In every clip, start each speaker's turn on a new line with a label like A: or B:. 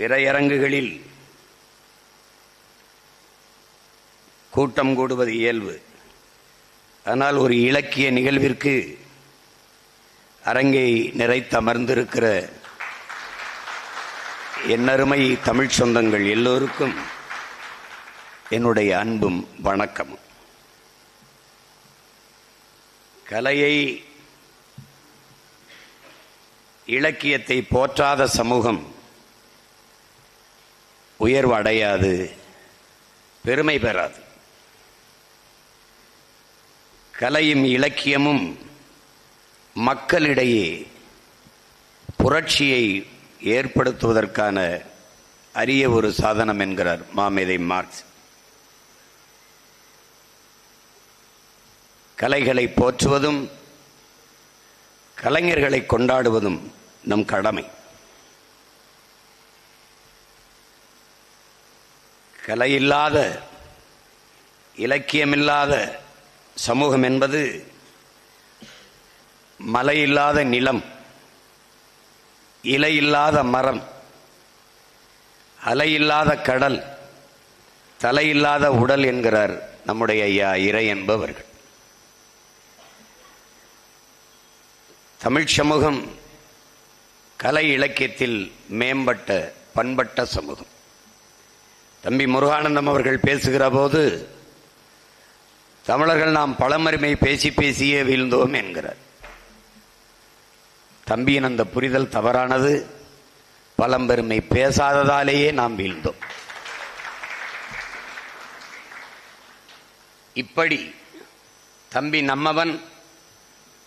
A: திரையரங்குகளில் கூட்டம் கூடுவது இயல்பு. ஆனால் ஒரு இலக்கிய நிகழ்விற்கு அரங்கை நிறைத்தமர்ந்திருக்கிற என்னருமை தமிழ் சொந்தங்கள் எல்லோருக்கும் என்னுடைய அன்பும் வணக்கமும். கலையை இலக்கியத்தை போற்றாத சமூகம் உயர்வு அடையாது பெருமை பெறாது. கலையும் இலக்கியமும் மக்களிடையே புரட்சியை ஏற்படுத்துவதற்கான அரிய ஒரு சாதனம் என்கிறார் மாமேதை மார்க்ஸ். கலைகளை போற்றுவதும் கலைஞர்களை கொண்டாடுவதும் நம் கடமை. கலையில்லாத இலக்கியமில்லாத சமூகம் என்பது மலையில்லாத நிலம் இலையில்லாத மரம் அலையில்லாத கடல் தலையில்லாத உடல் என்கிறார் நம்முடைய ஐயா இறை என்பவர்கள். தமிழ் சமூகம் கலை இலக்கியத்தில் மேம்பட்ட பண்பட்ட சமூகம். தம்பி முருகானந்தம் அவர்கள் பேசுகிற போது தமிழர்கள் நாம் பழமருமை பேசி பேசியே வீழ்ந்தோம் என்கிறார். தம்பியின் அந்த புரிதல் தவறானது பழம்பெருமை பேசாததாலேயே நாம் வீழ்ந்தோம். இப்படி தம்பி நம்மவன்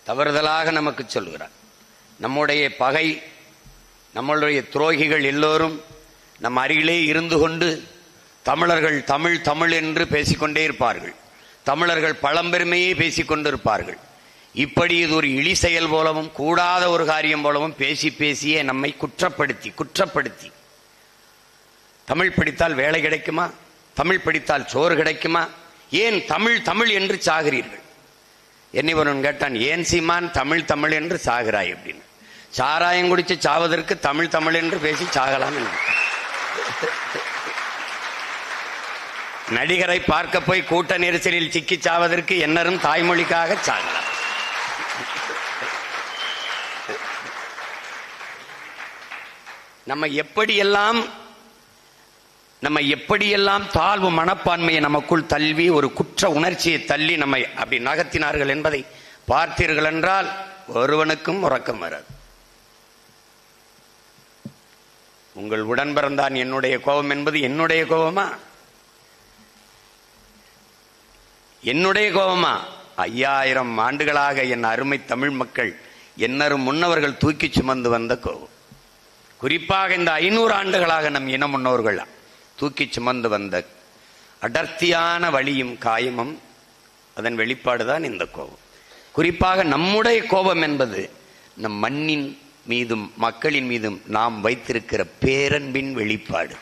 A: தவறுதலாக நமக்கு சொல்கிறான். நம்முடைய பகை நம்மளுடைய துரோகிகள் எல்லோரும் நம் அருகிலே இருந்து கொண்டு தமிழர்கள் தமிழ் தமிழ் என்று பேசிக்கொண்டே இருப்பார்கள். தமிழர்கள் பழம்பெருமையே பேசிக்கொண்டிருப்பார்கள். இப்படி இது ஒரு இழி செயல் போலவும் கூடாத ஒரு காரியம் போலவும் பேசி பேசியே நம்மை குற்றப்படுத்தி குற்றப்படுத்தி. தமிழ் படித்தால் வேலை கிடைக்குமா? தமிழ் படித்தால் சோறு கிடைக்குமா? ஏன் தமிழ் தமிழ் என்று சாகிறீர்கள்? என்னை ஒருவன் கேட்டான் ஏன் சீமான் தமிழ் தமிழ் என்று சாகிறாய்? அப்படின்னு. சாராயம் குடிச்சு சாவதற்கு தமிழ் தமிழ் என்று பேசி சாகலாம் என்று. நடிகரை பார்க்க போய் கூட்ட நெரிசலில் சிக்கி சாவதற்கு என்னரும் தாய்மொழிக்காக சாகலாம் நம்ம எப்படியெல்லாம் நம்ம எப்படியெல்லாம் தாழ்வு மனப்பான்மையை நமக்குள் தள்ளி ஒரு குற்ற உணர்ச்சியை தள்ளி நம்மை அப்படி நகர்த்தினார்கள் என்பதை பார்த்தீர்கள் என்றால் ஒருவனுக்கும் உறக்கம் வராது. உங்கள் உடன் பிறந்தான் என்னுடைய கோபம் என்பது என்னுடைய கோபமா? என்னுடைய கோபமா? ஐயாயிரம் ஆண்டுகளாக என் அருமை தமிழ் மக்கள் என்னரும் முன்னவர்கள் தூக்கி சுமந்து வந்த கோபம். குறிப்பாக இந்த ஐநூறு ஆண்டுகளாக நம் இன முன்னோர்கள் தூக்கி சுமந்து வந்த அடர்த்தியான வழியும் காயமும் அதன் வெளிப்பாடுதான் இந்த கோபம். குறிப்பாக நம்முடைய கோபம் என்பது நம் மண்ணின் மீதும் மக்களின் மீதும் நாம் வைத்திருக்கிற பேரன்பின் வெளிப்பாடு.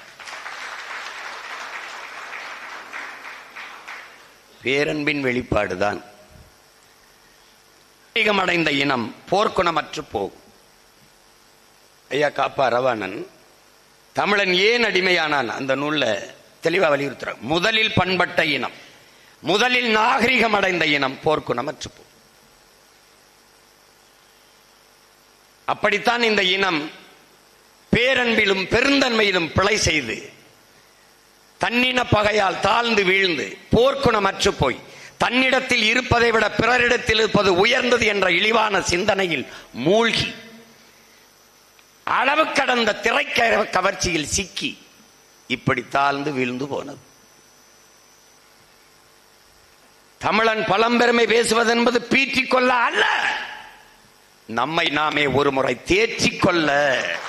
A: பேரன்பின் வெளிப்பாடுதான். அடைந்த இனம் போர்க்குணமற்று போகும். ஐயா காப்பா ரவாணன் தமிழன் ஏன் அடிமையானான்? அந்த நூல்ல தெளிவா வலியுறுத்துற முதலில் பண்பட்ட இனம் முதலில் நாகரிகம் அடைந்த இனம் போர்க்குணமற்று போகும். அப்படித்தான் இந்த இனம் பேரன்பிலும் பெருந்தன்மையிலும் பிழை செய்து தன்னின பகையால் தாழ்ந்து வீழ்ந்து போர்க்குணமற்று போய் தன்னிடத்தில் இருப்பதை விட பிறரிடத்தில் இருப்பது உயர்ந்தது என்ற இழிவான சிந்தனையில் மூழ்கி அளவு கடந்த திரைக்கர கவர்ச்சியில் சிக்கி இப்படி தாழ்ந்து வீழ்ந்து போனது. தமிழன் பழம்பெருமை பேசுவது என்பது பீற்றிக்கொள்ள அல்ல. நம்மை நாமே ஒரு முறை தேற்றிக்கொள்ள கொள்ள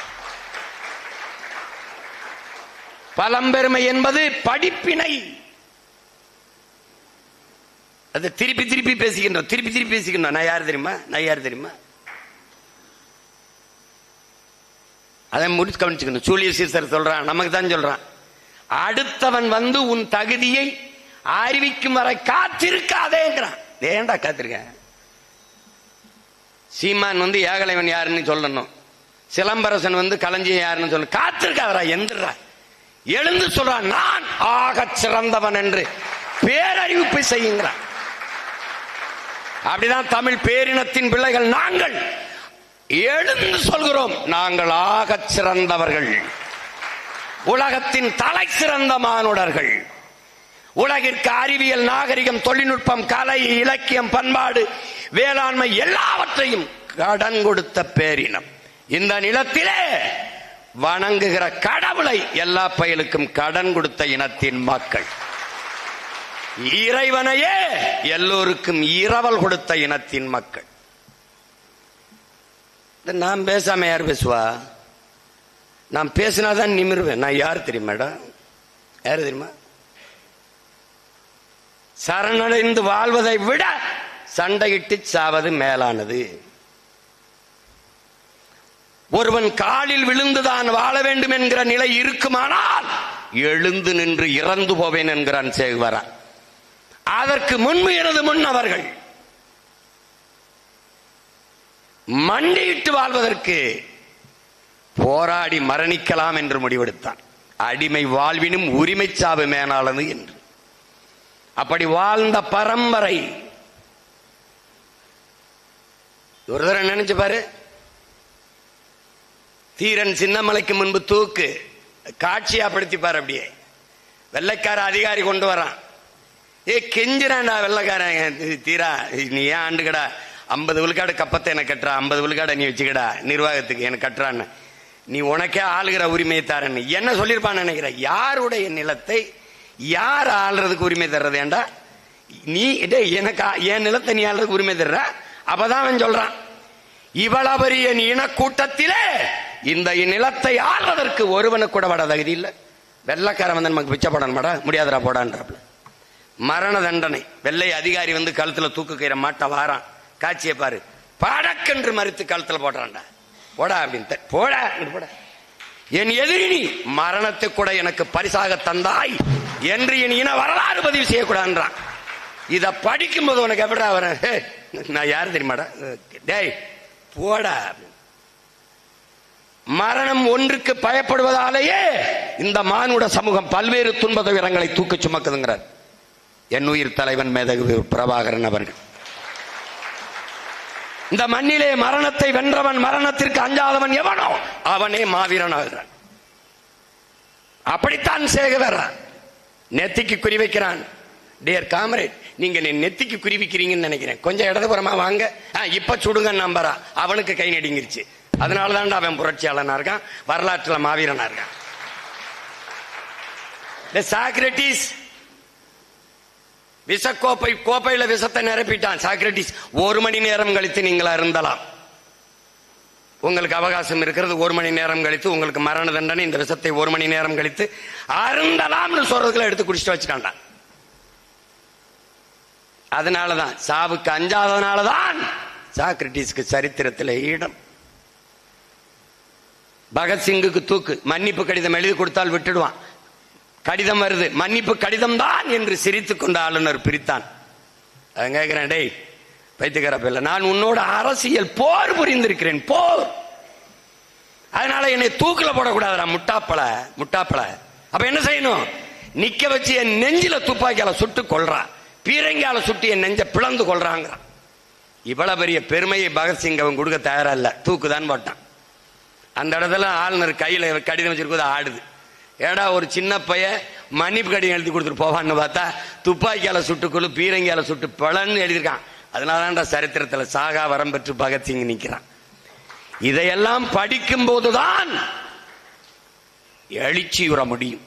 A: பழம்பெருமை என்பது படிப்பினை. அது திருப்பி திருப்பி பேசிக்கின்றோம் திருப்பி திருப்பி பேசிக்கின்றோம் நான் யார் தெரியுமா? நான் யார் தெரியுமா? அதை முடிச்சு கவனிச்சுக்கணும். சூழிய சீசர் சொல்றான். நமக்கு தான் சொல்றான். அடுத்தவன் வந்து உன் தகுதியை அறிவிக்கும் வரை காத்திருக்காதேங்கிறான். ஏண்டா காத்திருக்க? சீமான் வந்து ஏகலைவன் யாருன்னு சொல்லணும். சிலம்பரசன் வந்து களஞ்சியம் யாருன்னு சொல்லணும். காத்திருக்காதரா எந்திரா எழுந்து சொல்றான் நான் ஆக சிறந்தவன் என்று பேரறிவிப்பு செய்யுங்கிறான். அப்படிதான் தமிழ் பேரினத்தின் பிள்ளைகள் நாங்கள் எழுந்து சொல்கிறோம் நாங்கள் ஆக சிறந்தவர்கள். உலகத்தின் தலை சிறந்த மானுடர்கள். உலகிற்கு அறிவியல் நாகரிகம் தொழில்நுட்பம் கலை இலக்கியம் பண்பாடு வேளாண்மை எல்லாவற்றையும் கடன் கொடுத்த பேரினம். இந்த நிலத்திலே வணங்குகிற கடவுளை எல்லா பயலுக்கும் கடன் கொடுத்த இனத்தின் மக்கள். இறைவனையே எல்லோருக்கும் இரவல் கொடுத்த இனத்தின் மக்கள். நான் பேசாம யார் பேசுவா? நான் பேசினாதான் நிமிருவேன். நான் யார் தெரியுமா மேடம்? யார் தெரியுமா? சரணடைந்து வாழ்வதை விட சண்டையிட்டு சாவது மேலானது. ஒருவன் காலில் விழுந்துதான் வாழ வேண்டும் என்கிற நிலை இருக்குமானால் எழுந்து நின்று இறந்து போவேன் என்கிறான் சேகுவரா. அதற்கு முன்பு எனது முன் அவர்கள். மண்டியிட்டு வாழ்வதற்கு போராடி மரணிக்கலாம் என்று முடிவெடுத்தான். அடிமை வாழ்வினும் உரிமை சாவு மேலானது என்று. அப்படி வாழ்ந்த பரம்பரை. ஒரு தடவை நினைச்சு பாரு. தீரன் சின்னமலைக்கு முன்பு தூக்கு. காட்சியாப்படுத்தி பாரு அப்படியே. வெள்ளைக்கார அதிகாரி கொண்டு வரான். ஏ கெஞ்சிரான்டா வெள்ளைக்காரன். தீரா. நீ ஏன் ஆண்டுகடா ஐம்பது விழுக்காடு கப்பத்தை எனக்கு கட்டுறா. ஐம்பது விழுக்காடை நீ வச்சுக்கடா. நிர்வாகத்துக்கு எனக்கு கட்டுறான்னு. நீ உனக்கே ஆளுகிற உரிமையை தரேன்னு. என்ன சொல்லியிருப்பான்னு நினைக்கிறேன். யாருடைய நிலத்தை யார் ஆள்றதுக்கு உரிமை தர்றது? ஏண்டா நீ எனக்கு என் நிலத்தை நீ ஆள்றதுக்கு உரிமை தர்ற? அப்பதான் அவன் சொல்றான் இவ்வளவு பெரிய இனக்கூட்டத்திலே இந்த நிலத்தை ஆள்வதற்கு ஒருவனுக்கு கூட வட தகுதி இல்லை. வெள்ளக்காரன் வந்து நமக்கு பிச்சை போடான் மாடா முடியாதரா போடான்றாப்புல. மரண தண்டனை. வெள்ளை அதிகாரி வந்து கழுத்துல தூக்கு கயிற மாட்ட வாரான். காட்சியை பாரு. படக்கென்று மறித்து கழுத்துல போடுறான்டா. போடா அப்படின்ட்டு. போடா போட. என் எதிரினி மரணத்தை கூட எனக்கு பரிசாக தந்தாய் என்று என் இன வரலாறு பதிவு செய்யக்கூடாதுன்றான். இத படிக்கும்போது உனக்கு எப்படா வரேன் நான் யார் தெரியுமாடா? டேய் போடா. மரணம் ஒன்றுக்கு பயப்படுவதாலேயே இந்த மானுட சமூகம் பல்வேறு துன்ப துயரங்களை தூக்கி சுமக்குதுங்கிறார். என் உயிர் தலைவன் மேதகு பிரபாகரன் அவர்கள். இந்த மண்ணிலே மரணத்தை வென்றவன் மரணத்திற்கு அஞ்சாதவன் எவனோ அவனே மாவீரன் ஆகிறான். அப்படித்தான் சேகவர் நெத்திக்கு குறி வைக்கிறான். டியர் காமரேட் நீங்க நெத்திக்கு குறி வைக்கிறீங்கன்னு நினைக்கிறேன். கொஞ்சம் இடதுபுறமா வாங்க. ஆ, இப்ப சுடுங்க நம்பரா அவனுக்கு கை நடுங்கிருச்சு. அதனாலதான் அவன் புரட்சியாளனா இருக்கான் வரலாற்றுல மாவீரனா இருக்கான். சாக்ரட்டிஸ் விஷக்கோப்பை கோப்பையில விஷத்தை நிரப்பிட்டான். சாக்ரட்டிஸ் ஒரு மணி நேரம் கழித்து நீங்கள் அருந்தலாம் உங்களுக்கு அவகாசம் இருக்கிறது ஒரு மணி நேரம் கழித்து உங்களுக்கு மரண தண்டனை இந்த விஷத்தை ஒரு மணி நேரம் கழித்து அருந்தலாம்னு சொல்றதுக்குள்ள எடுத்து குடிச்சிட்டு வச்சுட்டான்டா. அதனாலதான் சாவுக்கு அஞ்சாததுனாலதான் சாக்ரட்டிஸ்க்கு சரித்திரத்தில் இடம் பகத்சிங்குக்கு தூக்கு. மன்னிப்பு கடிதம் எழுதி கொடுத்தால் விட்டுடுவான். கடிதம் வருது. மன்னிப்பு கடிதம் தான் என்று சிரித்து கொண்ட ஆளுநர் பிரித்தான். அதான் கேட்கிறேன் டேய் பைத்தியக்கார பிள்ளை. நான் உன்னோட அரசியல் போர் புரிந்திருக்கிறேன் போர். அதனால என்னை தூக்கில போடக்கூடாதுடா முட்டாப்பல முட்டாப்பல. அப்ப என்ன செய்யணும்? நிக்க வச்சு என் நெஞ்சில துப்பாக்கியால சுட்டு கொள்றான் பீரங்கியால சுட்டு என் நெஞ்ச பிளந்து கொள்றாங்கிறான் இவ்வளவு பெரிய பெருமையை பகத்சிங் அவன் கொடுக்க தயாரா இல்ல. தூக்குதான் போட்டான். அந்த இடத்துல ஆளுநர் கையில் கடிதம் வச்சிருக்கிறது ஆடுது. ஏடா ஒரு சின்ன பைய மன்னிப்பு கடிதம் எழுதி கொடுத்துட்டு போவான்னு பார்த்தா துப்பாக்கியால் சுட்டுக்குழு பீரங்கியால் சுட்டு பலன்னு எழுதியிருக்கான். அதனாலதான்டா சரித்திரத்தில் சாகா வரம் பெற்று பகத்சிங் நிற்கிறான் இதையெல்லாம் படிக்கும் போதுதான் எழுச்சியுற முடியும்.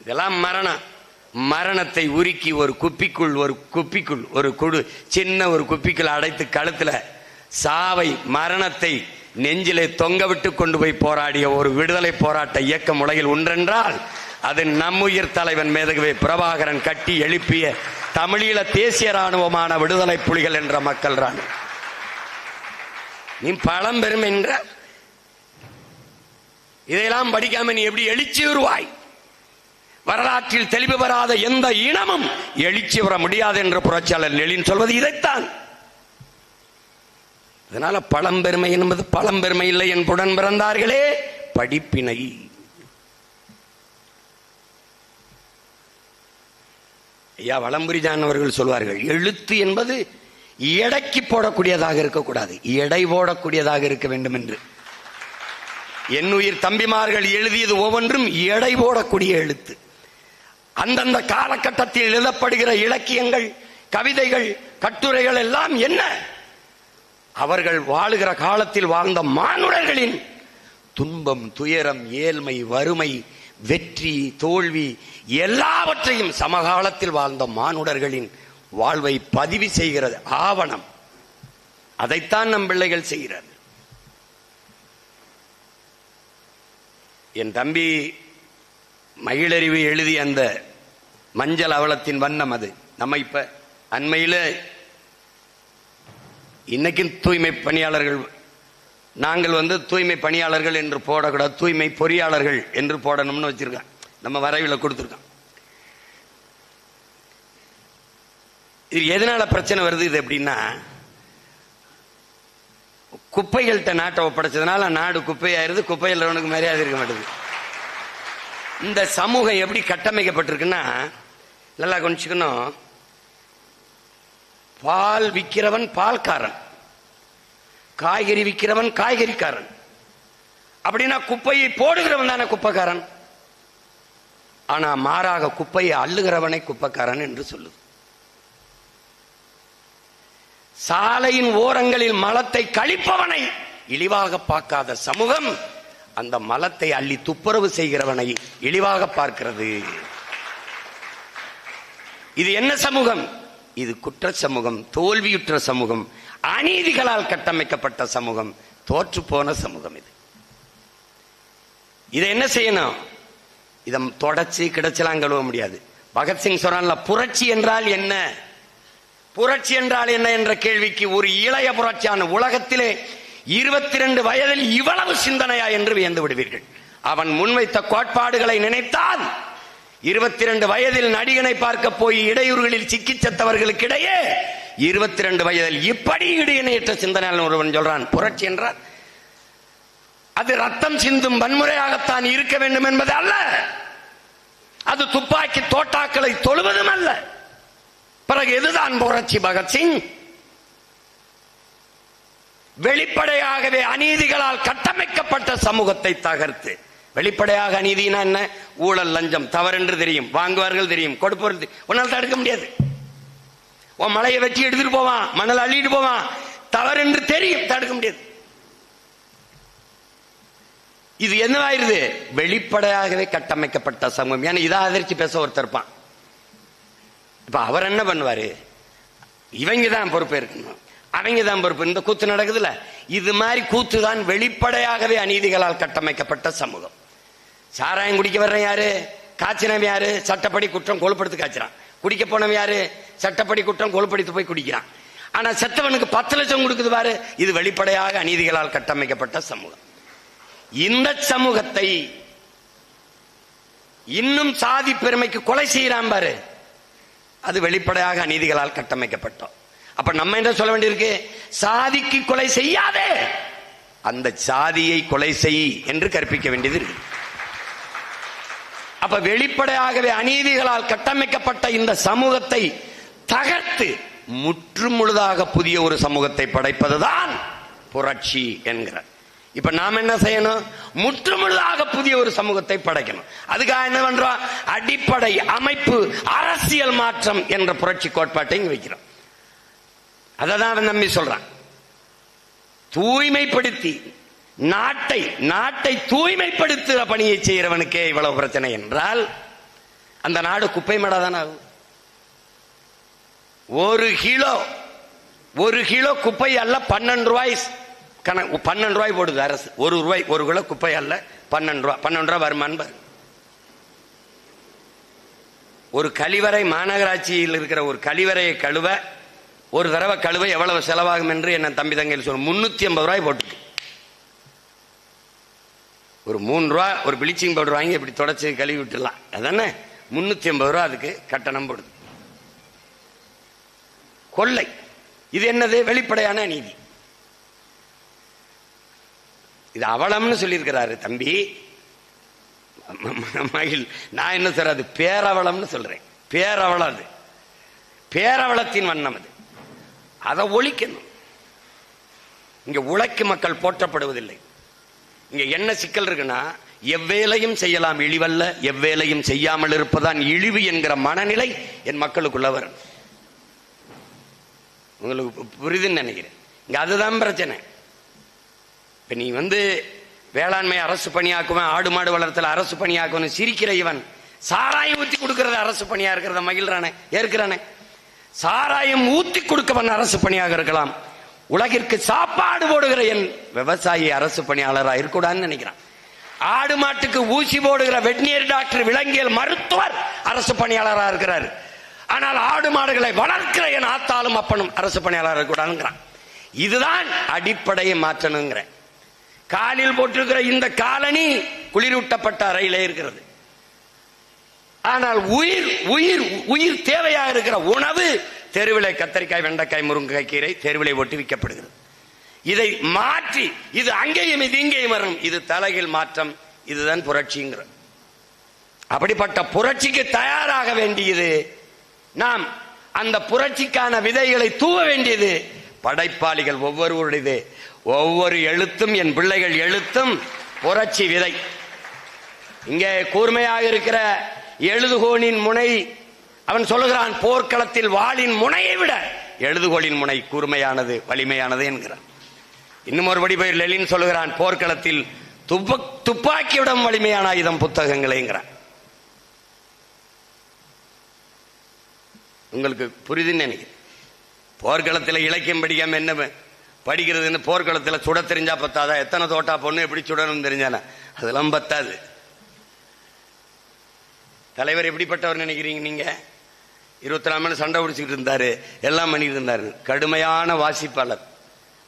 A: இதெல்லாம் மரணம். மரணத்தை உருக்கி ஒரு குப்பிக்குள் ஒரு குப்பிக்குள் ஒரு குடு சின்ன ஒரு குப்பிக்குள் அடைத்து கழுத்தில் சாவை மரணத்தை நெஞ்சிலே தொங்க விட்டு கொண்டு போய் போராடிய ஒரு விடுதலை போராட்ட இயக்கம் உலகில் ஒன்றென்றால் அது நம்முயிர் தலைவன் மேதகவே பிரபாகரன் கட்டி எழுப்பிய தமிழீழ தேசிய ராணுவமான விடுதலை புலிகள் என்ற மக்கள் ராணுவம் நீ பழம்பெரும் என்ற. இதையெல்லாம் படிக்காம நீ எப்படி எழுச்சி வருவாய் வரலாற்றில் தெளிவு பெறாத எந்த இனமும் எழுச்சி வர முடியாது என்று புரட்சியாளர் லெலின் சொல்வது இதைத்தான். அதனால பழம்பெருமை என்பது பழம்பெருமை இல்லை என்புடன் பிறந்தார்களே படிப்பினை. ஐயா வளம்புரிஜான் அவர்கள் சொல்வார்கள் எழுத்து என்பது எடைக்கு போடக்கூடியதாக இருக்கக்கூடாது எடை போடக்கூடியதாக இருக்க வேண்டும் என்று என்னுயிர் தம்பிமார்கள் எழுதியது ஒவ்வொன்றும் எடை போடக்கூடிய எழுத்து. அந்தந்த காலகட்டத்தில் எழுதப்படுகிற இலக்கியங்கள் கவிதைகள் கட்டுரைகள் எல்லாம் என்ன? அவர்கள் வாழுகிற காலத்தில் வாழ்ந்த மானுடர்களின் துன்பம் துயரம் ஏழ்மை வறுமை வெற்றி தோல்வி எல்லாவற்றையும் சமகாலத்தில் வாழ்ந்த மானுடர்களின் வாழ்வை பதிவு செய்கிறது ஆவணம். அதைத்தான் நம் பிள்ளைகள் செய்கிறது என் தம்பி மகிழறிவு எழுதிய அந்த மஞ்சள் அவலத்தின் வண்ணம் அது. நம்ம இப்ப அண்மையில் இன்னைக்கும் தூய்மை பணியாளர்கள் நாங்கள் வந்து தூய்மை பணியாளர்கள் என்று போடக்கூடாது தூய்மை பொறியாளர்கள் என்று போடணும்னு வச்சிருக்கோம் நம்ம வரைவில் கொடுத்துருக்கோம். இது எதனால பிரச்சனை வருது இது எப்படின்னா குப்பைகள்கிட்ட நாட்டை ஒப்படைச்சதுனால நாடு குப்பையாயிருது குப்பையில் அவனுக்கு மரியாதை இருக்க மாட்டேங்குது. இந்த சமூகம் எப்படி கட்டமைக்கப்பட்டிருக்குன்னா நல்லா கொஞ்சிக்கணும் பால் விற்கிறவன் பால்காரன். காய்கறி விற்கிறவன் காய்கறிக்காரன். அப்படின்னா குப்பையை போடுகிறவன் தானே குப்பைக்காரன்? ஆனா மாறாக குப்பையை அள்ளுகிறவனை குப்பைக்காரன் என்று சொல்லுது. சாலையின் ஓரங்களில் மலத்தை கழிப்பவனை இழிவாக பார்க்காத சமூகம் அந்த மலத்தை அள்ளி துப்புரவு செய்கிறவனை இழிவாக பார்க்கிறது. இது என்ன சமூகம்? இது குற்ற சமூகம் தோல்வியுற்ற சமூகம் அநீதிகளால் கட்டமைக்கப்பட்ட சமூகம் தோற்று போன சமூகம் இது. இதை என்ன செய்யணும்? இதை தொடச்சு கிடைச்சலாம் கழுவ முடியாது. பகத்சிங் சொல்றான்ல புரட்சி என்றால் என்ன? புரட்சி என்றால் என்ன என்ற கேள்விக்கு ஒரு இளைய புரட்சியான உலகத்திலே இருபத்தி ரெண்டு வயதில் இவ்வளவு சிந்தனையா என்று வியந்து விடுவீர்கள். அவன் முன்வைத்த கோட்பாடுகளை நினைத்தால் இருபத்தி ரெண்டு வயதில் நடிகனை பார்க்க போய் இடையூறுகளில் சிக்கி செத்தவர்களுக்கிடையே இருபத்தி ரெண்டு வயதில் இப்படி இடையினையற்ற சிந்தனையாளன் ஒருவன் சொல்றான். புரட்சி என்றார் அது ரத்தம் சிந்தும் வன்முறையாகத்தான் இருக்க வேண்டும் என்பது அல்ல. அது துப்பாக்கி தோட்டாக்களை தொழுவதும் அல்ல. பிறகு எதுதான் புரட்சி பகத்சிங் வெளிப்படையாகவே அநீதிகளால் கட்டமைக்கப்பட்ட சமூகத்தை தகர்த்து வெளிப்படையாக அநீதினா என்ன? ஊழல் லஞ்சம் தவறென்று தெரியும். வாங்குவார்கள் தெரியும். கொடுப்பவர்கள் உன்னால் தடுக்க முடியாது. உன் மலையை வெட்டி எடுத்துட்டு போவான். மணல் அள்ளிட்டு போவான். தவறென்று தெரியும். தடுக்க முடியாது. இது என்னவாயிருது? வெளிப்படையாகவே கட்டமைக்கப்பட்ட சமூகம். ஏன்னா இதை ஆதரிச்சு பேச ஒருத்தர் இருப்பான். இப்ப அவர் என்ன பண்ணுவாரு? இவங்க தான் பொறுப்பு இருக்கணும். அவங்க தான் பொறுப்பு. இந்த கூத்து நடக்குதுல்ல? இது மாதிரி கூத்து தான் வெளிப்படையாகவே அநீதிகளால் கட்டமைக்கப்பட்ட சமூகம். சாராயம் குடிக்க வர்ற யாரு? காய்ச்சினவன் யாரு? சட்டப்படி குற்றம் கொழுப்படுத்து காய்ச்சிறான். குடிக்க போனவன் யாரு? சட்டப்படி குற்றம் கொழுப்படுத்து போய் குடிக்கிறான். ஆனா செத்தவனுக்கு பத்து லட்சம் கொடுக்குது பாரு இது வெளிப்படையாக அநீதிகளால் கட்டமைக்கப்பட்ட சமூகம். இந்த சமூகத்தை இன்னும் சாதி பெருமைக்கு கொலை செய்யறான் பாரு. அது வெளிப்படையாக அநீதிகளால் கட்டமைக்கப்பட்டோம். அப்ப நம்ம என்ன சொல்ல வேண்டியிருக்கு? சாதிக்கு கொலை செய்யாதே. அந்த சாதியை கொலை செய் என்று கற்பிக்க வேண்டியது இருக்கு. அப்ப வெளிப்படையாகவே அநீதிகளால் கட்டமைக்கப்பட்ட இந்த சமூகத்தை தகர்த்து முற்றுமுழுதாக புதிய ஒரு சமூகத்தை படைப்பதுதான் புரட்சி என்கிற இப்ப நாம் என்ன செய்யணும்? முற்றுமுழுதாக புதிய ஒரு சமூகத்தை படைக்கணும். அதுக்காக என்ன பண்றோம்? அடிப்படை அமைப்பு அரசியல் மாற்றம் என்ற புரட்சி கோட்பாட்டை இங்க வைக்கிறோம். அதை தான் நம்பி சொல்றான். தூய்மைப்படுத்தி நாட்டை நாட்டை தூய்மைப்படுத்துகிற பணியை செய்கிறவனுக்கே இவ்வளவு பிரச்சனை என்றால் அந்த நாடு குப்பை மடா தானே ஆகும். ஒரு கிலோ ஒரு கிலோ குப்பை அல்ல பன்னெண்டு ரூபாய் கணக்கு பன்னெண்டு ரூபாய் போடுது அரசு. ஒரு ரூபாய் ஒரு கிலோ குப்பை அல்ல பன்னெண்டு ரூபாய் பன்னெண்டு ரூபாய் வருமானு ஒரு கழிவறை மாநகராட்சியில் இருக்கிற ஒரு கழிவறையை கழுவ ஒரு தடவை கழுவ எவ்வளவு செலவாகும் என்று என்ன தம்பி தங்கையில் சொல்ல முன்னூத்தி ஐம்பது ரூபாய் போட்டுக்கு ஒரு மூணு ரூபா ஒரு ப்ளீச்சிங் பவுடர் வாங்கி இப்படி தொடச்சி கழுவி விட்டுலாம் அதானே? முன்னூத்தி ஐம்பது ரூபா அதுக்கு கட்டணம் போடுது. கொள்ளை. இது என்னது? வெளிப்படையான நீதி. இது அவலம்னு சொல்லியிருக்கிறாரு தம்பி. மகிழ் நான் என்ன சொல்றது பேரவளம்னு சொல்றேன் பேரவளம் அது பேரவளத்தின் வண்ணம் அது அதை ஒழிக்கணும் இங்க உழைக்கு மக்கள் போற்றப்படுவதில்லை இங்க என்ன சிக்கல் இருக்குன்னா எவ்வேலையும் செய்யலாம் இழிவல்ல எவ்வேலையும் செய்யாமல் இருப்பதான் இழிவு என்கிற மனநிலை என் மக்களுக்குள்ள வரும். உங்களுக்கு புரியுதுன்னு நினைக்கிறேன். இங்க அதுதான் பிரச்சனை. இப்ப நீ வந்து வேளாண்மை அரசு பணியாக்குவேன் ஆடு மாடு வளர்த்தல அரசு பணியாக்குவேன் சிரிக்கிற இவன். சாராயம் ஊத்தி கொடுக்கறது அரசு பணியா இருக்கிறத மகிழ்றானே ஏற்கிறானே. சாராயம் ஊத்தி கொடுக்கவன் அரசு பணியாக இருக்கலாம். உலகிற்கு சாப்பாடு போடுகிற என் விவசாயி அரசு பணியாளராக இருக்கக்கூடாதுன்னு நினைக்கிறான். ஆடு மாட்டுக்கு ஊசி போடுகிற வெட்னியர் டாக்டர் விலங்கியல் மருத்துவர் அரசு பணியாளராக இருக்கிறார். ஆனால் ஆடு மாடுகளை வளர்க்கிற என் ஆத்தாலும் அப்பனும் அரசு பணியாளராக இருக்கக்கூடாதுங்கிறான். இதுதான் அடிப்படையை மாற்றணுங்கிறேன். காலில் போட்டிருக்கிற இந்த காலனி குளிரூட்டப்பட்ட அறையிலே இருக்கிறது. ஆனால் உயிர் உயிர் உயிர் தேவையாக இருக்கிற உணவு தெருவிலை கத்தரிக்காய் வெண்டைக்காய் முருங்கைக்காய் கீரை தெருவிலை ஒட்டி விற்கப்படுகிறது. இதை மாற்றி இது அங்கேயும் இது இங்கேயும் வரும் இது தலைகீழ் மாற்றம் இதுதான் புரட்சிங்கிற. அப்படிப்பட்ட புரட்சிக்கு தயாராக வேண்டியது நாம். அந்த புரட்சிக்கான விதைகளை தூவ வேண்டியது படைப்பாளிகள் ஒவ்வொருவருடையது. ஒவ்வொரு எழுத்தும் என் பிள்ளைகள் எழுத்தும் புரட்சி விதை. இங்கே கூர்மையாக இருக்கிற எழுதுகோனின் முனை அவன் சொல்லுகிறான் போர்க்களத்தில் வாளின் முனையை விட எழுதுகோளின் முனை கூர்மையானது வலிமையானது என்கிறான். இன்னும் ஒரு வடிபெயர் லெலின் சொல்லுகிறான் போர்க்களத்தில் துப்ப துப்பாக்கியுடன் வலிமையான ஆயுதம் புத்தகங்களேங்கிறான் உங்களுக்கு புரிதுன்னு நினைக்கிறேன். போர்க்களத்தில் இலக்கியம் படிக்காம என்ன படிக்கிறதுன்னு போர்க்களத்தில் சுட தெரிஞ்சா பத்தாதா? எத்தனை தோட்டா பொண்ணு எப்படி சுடணும்னு தெரிஞ்சானா? அதெல்லாம் பத்தாது. தலைவர் எப்படிப்பட்டவர் நினைக்கிறீங்க நீங்க? இருபத்தி நாலு மணி சண்டை பிடிச்சிக்கிட்டு இருந்தாரு. எல்லாம் பண்ணிட்டு இருந்தாரு. கடுமையான வாசிப்பாளர்.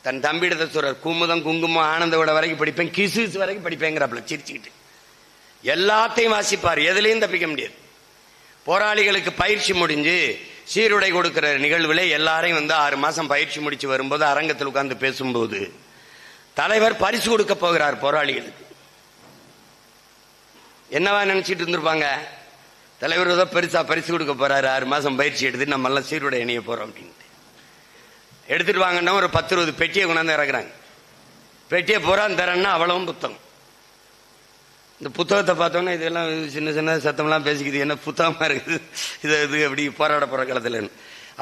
A: தன் தம்பியிடத்தை சொல்றார் குமுதம் குங்குமம் ஆனந்த விட வரைக்கும் படிப்பேன் கிசு வரைக்கும் படிப்பேங்கிறாப்புல சிரிச்சுக்கிட்டு. எல்லாத்தையும் வாசிப்பார். எதுலையும் தப்பிக்க முடியாது. போராளிகளுக்கு பயிற்சி முடிஞ்சு சீருடை கொடுக்கிற நிகழ்வுல எல்லாரையும் வந்து ஆறு மாசம் பயிற்சி முடிச்சு வரும்போது அரங்கத்தில் உட்கார்ந்து பேசும்போது தலைவர் பரிசு கொடுக்க போகிறார் போராளிகளுக்கு. என்னவா நினைச்சிட்டு இருந்திருப்பாங்க? தலைவர் ஏதோ பெருசா பரிசு கொடுக்க போறாரு ஆறு மாசம் பயிற்சி எடுத்து நம்ம எல்லாம் சீருடை இணைய போறோம் அப்படின்ட்டு. எடுத்துட்டு வாங்கன்னா ஒரு பத்து இருபது பெட்டியை கொண்டாந்து இறக்குறாங்க. பெட்டியை போறான் தரேன்னா அவ்வளவும் புத்தகம். இந்த புத்தகத்தை பார்த்தோன்னா இதெல்லாம் சின்ன சின்ன சத்தம்லாம் பேசிக்குது என்ன புத்தகமா இருக்குது? இது இது அப்படி போராட போற களத்தில்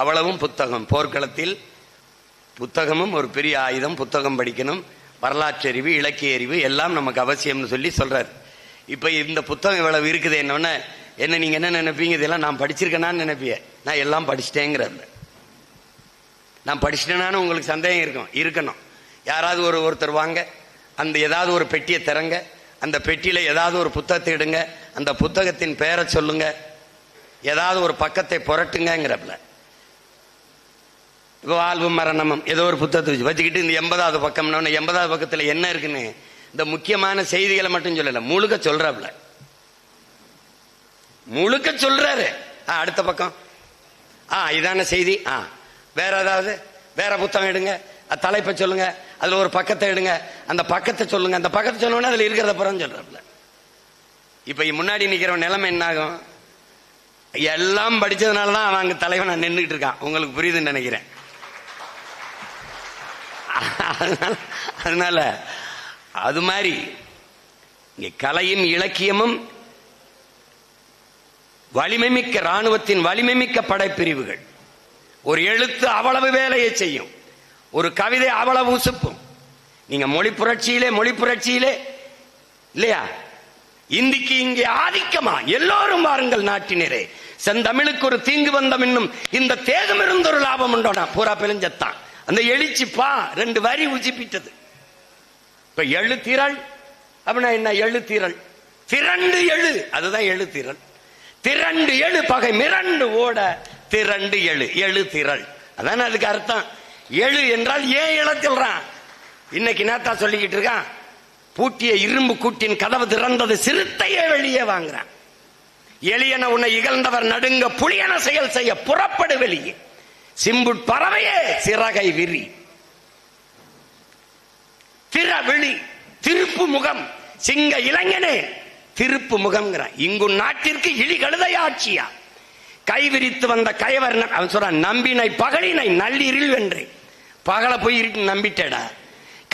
A: அவ்வளவும் புத்தகம். போர்க்களத்தில் புத்தகமும் ஒரு பெரிய ஆயுதம் புத்தகம் படிக்கணும். வரலாற்று அறிவு இலக்கிய அறிவு எல்லாம் நமக்கு அவசியம்னு சொல்லி சொல்றாரு. இப்போ இந்த புத்தகம் இவ்வளவு இருக்குது என்னன்னா என்ன நீங்க என்ன நினைப்பீங்க? இதெல்லாம் நான் படிச்சிருக்கேனான்னு நினைப்பீங்க நான் எல்லாம் படிச்சிட்டேங்கிறேன். நான் படிச்சிட்டேனான்னு உங்களுக்கு சந்தேகம் இருக்கும். இருக்கணும். யாராவது ஒரு ஒருத்தர் வாங்க. அந்த ஏதாவது ஒரு பெட்டியை திறங்க. அந்த பெட்டியில் ஏதாவது ஒரு புத்தகத்தை எடுங்க அந்த புத்தகத்தின் பெயரை சொல்லுங்க. ஏதாவது ஒரு பக்கத்தை புரட்டுங்கிறப்பல இப்போ வாழ்வும் மரணமம் ஏதோ ஒரு புத்தகத்தை வச்சு வச்சுக்கிட்டு இந்த எண்பதாவது பக்கம்னா எண்பதாவது பக்கத்தில் என்ன இருக்குன்னு இந்த முக்கியமான செய்திகளை மட்டும் சொல்லலை முழுக்க சொல்கிறாப்புல முழுக்க சொல்றாரு. ஆ, அடுத்த பக்கம். ஆ இதான செய்தி. ஆ வேற ஏதாவது? வேற புத்தகம் எடுங்க. தலைப்பை சொல்லுங்க. அதுல ஒரு பக்கத்தை எடுங்க. அந்த பக்கத்தை சொல்லுங்க. அந்த பக்கத்தை சொன்னோன்னா அதுல இருக்கிறத புறம் சொல்றாப்ல இப்ப முன்னாடி நிக்கிற நிலைமை என்ன ஆகும் எல்லாம் படிச்சதுனால தான் அவன் அங்க தலைவன் நின்றுட்டு இருக்கான். உங்களுக்கு புரியுதுன்னு நினைக்கிறேன். அதனால- அதனால அது மாதிரி இங்க கலையும் இலக்கியமும் வலிமைமிக்க ராணுவத்தின் வலிமைமிக்க படைப்பிரிவுகள். ஒரு எழுத்து அவ்வளவு வேலையை செய்யும். ஒரு கவிதை அவ்வளவு உசுப்பும். நீங்க மொழி புரட்சியிலே மொழி புரட்சியிலே இல்லையா? இந்திக்கு இங்கே ஆதிக்கமா? எல்லோரும் வாருங்கள் நாட்டினரே. செந்தமிழுக்கு ஒரு தீங்கு வந்தம் இன்னும். இந்த தேகம் இருந்தொரு லாபம் உண்டோனா பூரா பிழிஞ்சத்தான் அந்த எழுச்சிப்பா ரெண்டு வரி உச்சிப்பிட்டது இப்ப எழுத்திரள் அப்படின்னா என்ன? எழுத்திரள் திரண்டு எழு. அதுதான் எழுத்திரள் திரண்டு எழு பகை மிரண்டு ஓட திரண்டு எழு எழு திரள். அதானே அதுக்கு அர்த்தம்? எழு என்றால் ஏன் எழ சொல்றான். இன்னைக்கு நேத்தா சொல்லிக்கிட்டு இருக்கான் பூட்டிய இரும்பு கூட்டின் கதவு திறந்தது சிறுத்தையே வெளியே வாங்குறான். எளியன உன்னை இகழ்ந்தவர் நடுங்க புளியன செயல் செய்ய புறப்படு வெளியே. சிம்புட் பறவையே சிறகை விரி. திற விழி திருப்பு முகம் சிங்க இளைஞனே திருப்பு முகம்ங்கிறான். இங்கு நாட்டிற்கு இழி கழுதையாட்சியா கைவிரித்து வந்த கயவர் அவன் சொல்றான் நம்பினை பகலினை நள்ளிரில் வென்று. பகல போய் இருக்கு நம்பிட்டேடா.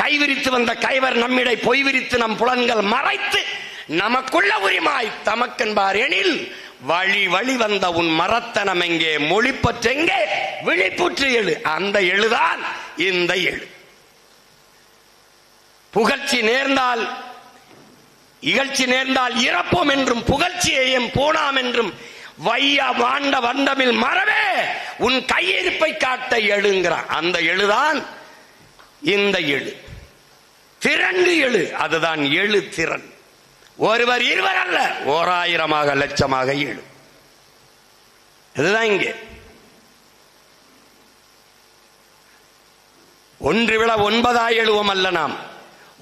A: கைவிரித்து வந்த கைவர் நம்மிடை பொய் விரித்து நம் புலன்கள் மறைத்து நமக்குள்ள உரிமாய் தமக்கென்பார் எனில் வழி வழி வந்த உன் மரத்தனம் எங்கே? மொழிப்பற்றெங்கே விழிப்புற்று எழு. அந்த எழுதான் இந்த எழு. புகழ்ச்சி நேர்ந்தால் இகழ்ச்சி நேர்ந்தால் இறப்போம் என்றும் புகழ்ச்சியையும் போனாம் என்றும் வையா வாண்ட வந்தமில் மறவே உன் கையிருப்பை காட்ட எழுங்கிறான். அந்த எழுதான் இந்த எழு. திரண்டு எழு. அதுதான் எழு திறன். ஒருவர் இருவர் அல்ல ஓராயிரமாக லட்சமாக எழு. இதுதான் இங்கே. ஒன்று விட ஒன்பதாய் எழுவோம் அல்ல நாம்.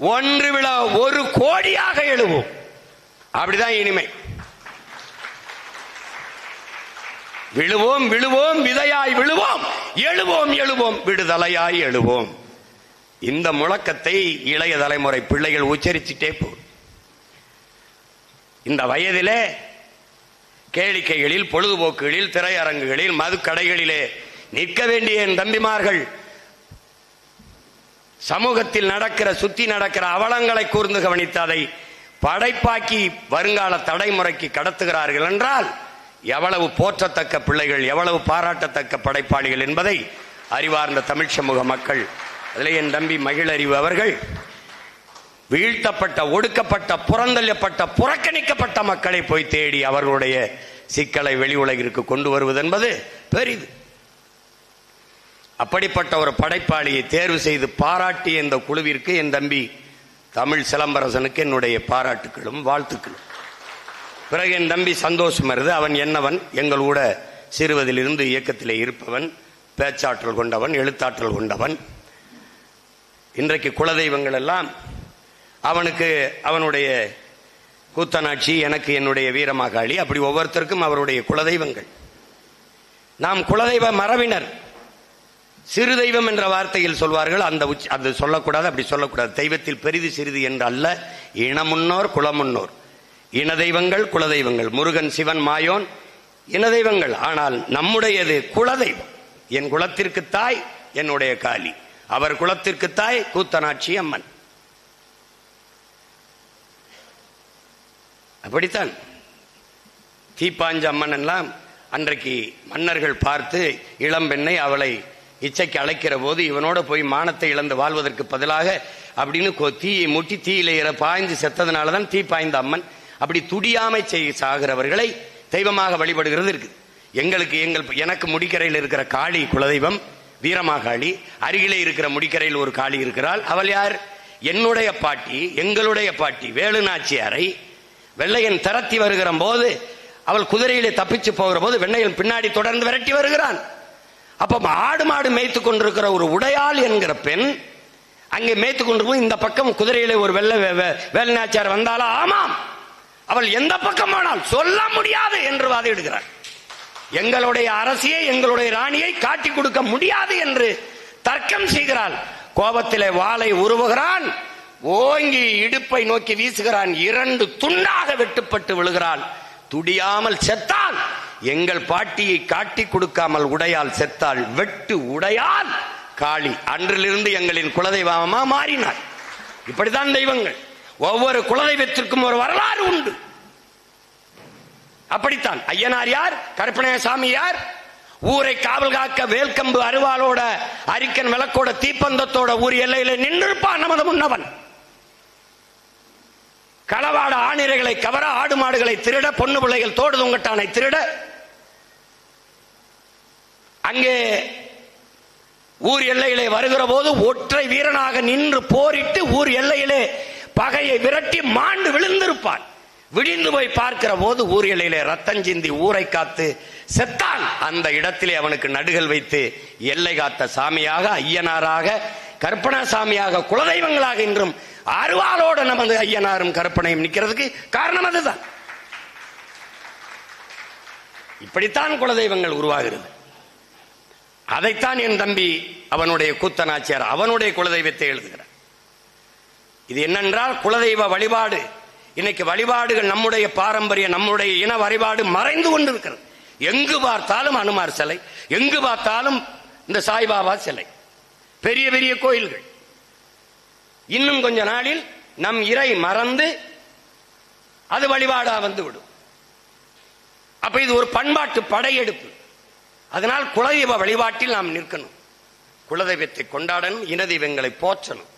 A: ஒன்று விழா ஒரு கோடியாக எழுவோம். அப்படிதான் இனிமை. விழுவோம் விழுவோம் விதையாய் விழுவோம். எழுவோம் எழுவோம் விடுதலையாய் எழுவோம். இந்த முழக்கத்தை இளைய தலைமுறை பிள்ளைகள் உச்சரிச்சுட்டே போ இந்த வயதிலே கேளிக்கைகளில் பொழுதுபோக்குகளில் திரையரங்குகளில் மதுக்கடைகளிலே நிற்க வேண்டிய என் தம்பிமார்கள் சமூகத்தில் நடக்கிற சுத்தி நடக்கிற அவலங்களை கூர்ந்து கவனித்து அதை படைப்பாக்கி வருங்கால தடைமுறைக்கு கடத்துகிறார்கள் என்றால் எவ்வளவு போற்றத்தக்க பிள்ளைகள் எவ்வளவு பாராட்டத்தக்க படைப்பாளிகள் என்பதை அறிவார்ந்த தமிழ் சமூக மக்கள் அதில் என் தம்பி மகிழறிவு அவர்கள் வீழ்த்தப்பட்ட ஒடுக்கப்பட்ட புறந்தள்ளப்பட்ட புறக்கணிக்கப்பட்ட மக்களை போய் தேடி அவர்களுடைய சிக்கலை வெளி உலகிற்கு கொண்டு வருவது என்பது பெரிது. அப்படிப்பட்ட ஒரு படைப்பாளியை தேர்வு செய்து பாராட்டிய இந்த குழுவிற்கு என் தம்பி தமிழ் சிலம்பரசனுக்கு என்னுடைய பாராட்டுகளும் வாழ்த்துக்களும். பிறகு என் தம்பி சந்தோஷம் வருது அவன் என்னவன்? எங்கள் கூட சிறுவதிலிருந்து இயக்கத்திலே இருப்பவன் பேச்சாற்றல் கொண்டவன் எழுத்தாற்றல் கொண்டவன். இன்றைக்கு குலதெய்வங்கள் எல்லாம் அவனுக்கு அவனுடைய கூத்தனாட்சி எனக்கு என்னுடைய வீரமாகாளி அப்படி ஒவ்வொருத்தருக்கும் அவருடைய குலதெய்வங்கள். நாம் குலதெய்வ மரபினர். சிறு தெய்வம் என்ற வார்த்தையில் சொல்வார்கள். அந்த உச்சி அது சொல்லக்கூடாது அப்படி சொல்லக்கூடாது. தெய்வத்தில் பெரிது சிறிது என்று அல்ல இனமுன்னோர் குலமுன்னோர். இன தெய்வங்கள் குலதெய்வங்கள். முருகன் சிவன் மாயோன் இன தெய்வங்கள் ஆனால் நம்முடையது குலதெய்வம். என் குலத்திற்கு தாய் என்னுடைய காளி. அவர் குலத்திற்கு தாய் கூத்தனாட்சி அம்மன். அப்படித்தான். தீப்பாஞ்ச அம்மன் எல்லாம் அன்றைக்கு மன்னர்கள் பார்த்து இளம்பெண்ணை அவளை இச்சைக்கு அழைக்கிற போது இவனோட போய் மானத்தை இழந்து வாழ்வதற்கு பதிலாக அப்படின்னு கொ- தீயை முட்டி தீயில பாய்ந்து செத்ததுனால தான் தீ பாய்ந்த அம்மன். அப்படி துடியாமை செய்ய சாகிறவர்களை தெய்வமாக வழிபடுகிறது இருக்கு. எங்களுக்கு எங்கள் எனக்கு முடிக்கரையில் இருக்கிற காளி குலதெய்வம் வீரமாகாளி அருகிலே இருக்கிற முடிக்கரையில் ஒரு காளி இருக்கிறாள். அவள் யார்? என்னுடைய பாட்டி எங்களுடைய பாட்டி வேலுநாச்சியாரை வெள்ளையன் திரத்தி வருகிற போது அவள் குதிரையிலே தப்பிச்சு போகிற போது வெள்ளையன் பின்னாடி தொடர்ந்து விரட்டி வருகிறான். அப்ப ஆடு மாடு மேய்த்து கொண்டிருக்கிற ஒரு உடையாள் என்கிற பெண் அங்கே மேய்த்து கொண்டிருக்கும் இந்த பக்கம் குதிரையில ஒரு வெள்ளை வே- வே- வேலுநாச்சியார் வந்தாளா ஆமாம். அவள் எந்த பக்கம் ஆனால் சொல்ல முடியாது என்று வாதிடுகிறார். எங்களுடைய அரசியை எங்களுடைய ராணியை காட்டி கொடுக்க முடியாது என்று தர்க்கம் செய்கிறாள். கோபத்திலே வாளை உருவுகிறான். ஓங்கி இடுப்பை நோக்கி வீசுகிறான். இரண்டு துண்டாக வெட்டுப்பட்டு விழுகிறாள். துடியாமல் செத்தால் எங்கள் பாட்டியை காட்டி கொடுக்காமல் உடையால் செத்தால் வெட்டு உடையால் காளி அன்றிலிருந்து எங்களின் குலதெய்வமா மாறினார். இப்படித்தான் தெய்வங்கள். ஒவ்வொரு குலதெய்வத்திற்கும் ஒரு வரலாறு உண்டு. அப்படித்தான். ஐயனார் யார்? கருப்பனைய சாமி யார்? ஊரை காவல் காக்க வேல்கம்பு அருவாளோட அரிக்கன் விளக்கோட தீப்பந்தத்தோட ஊர் எல்லையில நின்றிருப்பான் நமது முன்னவன். களவாட ஆணிரைகளை கவர ஆடு மாடுகளை திருட பொண்ணு பிள்ளைகள் தோடு தொங்கட்டானை திருட அங்கே ஊர் எல்லையிலே வருகிற போது ஒற்றை வீரனாக நின்று போரிட்டு ஊர் எல்லையிலே பகையை விரட்டி மாண்டு விழுந்திருப்பான். விடிந்து போய் பார்க்கிற போது ஊர் எல்லையிலே ரத்தம் சிந்தி ஊரை காத்து செத்தான். அந்த இடத்திலே அவனுக்கு நடுகள் வைத்து எல்லை காத்த சாமியாக ஐயனாராக கற்பனா சாமியாக குலதெய்வங்களாக இன்றும் அருவாளோட நமது ஐயனாரும் கற்பனையும் நிக்கிறதுக்கு காரணம் அதுதான். இப்படித்தான் குலதெய்வங்கள் உருவாகிறது. அதைத்தான் என் தம்பி அவனுடைய கூத்தனாச்சியார் அவனுடைய குலதெய்வத்தை எழுதுகிறார். இது என்னென்றால் குலதெய்வ வழிபாடு. இன்னைக்கு வழிபாடுகள் நம்முடைய பாரம்பரிய நம்முடைய இன வழிபாடு மறைந்து கொண்டிருக்கிறது. எங்கு பார்த்தாலும் அனுமார் சிலை எங்கு பார்த்தாலும் இந்த சாய்பாபா சிலை. பெரிய பெரிய கோயில்கள். இன்னும் கொஞ்ச நாளில் நம் இறை மறந்து அது வழிபாடா வந்து விடும். அப்ப இது ஒரு பண்பாட்டு படையெடுப்பு. அதனால் குலதெய்வ வழிபாட்டில் நாம் நிற்கணும். குலதெய்வத்தை கொண்டாடணும் இனதெய்வங்களை போற்றணும்.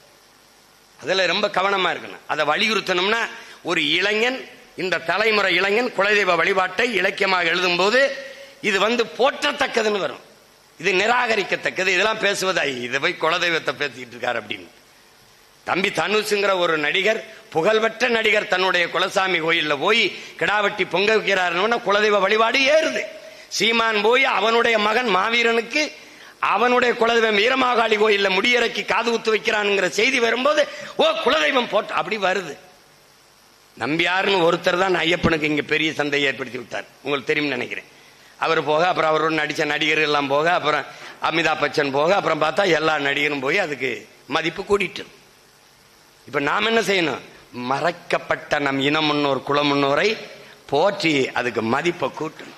A: அதில் ரொம்ப கவனமாக இருக்கணும். அதை வலியுறுத்தணும்னா ஒரு இளைஞன் இந்த தலைமுறை இளைஞன் குலதெய்வ வழிபாட்டை இலக்கியமாக எழுதும்போது இது வந்து போற்றத்தக்கதுன்னு வரும். இது நிராகரிக்கத்தக்கது. இதெல்லாம் பேசுவதா இது போய் குலதெய்வத்தை பேசிக்கிட்டு இருக்காரு அப்படின்னு. தம்பி தனுஷுங்கிற ஒரு நடிகர் புகழ்பெற்ற நடிகர் தன்னுடைய குலசாமி கோயிலில் போய் கிடாவட்டி பொங்க வைக்கிறாருன்னு குலதெய்வ வழிபாடு ஏறுது. சீமான் போய் அவனுடைய மகன் மாவீரனுக்கு அவனுடைய குலதெய்வம் வீரமாகாளி கோயில்ல முடியறக்கி காது குத்து வைக்கிறான்ங்கிற செய்தி வரும்போது ஓ குலதெய்வம் போட்டு அப்படி வருது. நம்பியாருன்னு ஒருத்தர் தான் ஐயப்பனுக்கு இங்க பெரிய சந்தையை ஏற்படுத்தி விட்டார். உங்களுக்கு தெரியும் நினைக்கிறேன். அவர் போக அப்புறம் அவரோட நடிச்ச நடிகர் எல்லாம் போக அப்புறம் அமிதாப் பச்சன் போக அப்புறம் பார்த்தா எல்லா நடிகரும் போய் அதுக்கு மதிப்பு கூடிட்டு. இப்ப நாம் என்ன செய்யணும்? மறைக்கப்பட்ட நம் இனமுன்னோர் முன்னோர் போற்றி அதுக்கு மதிப்பை கூட்டணும்.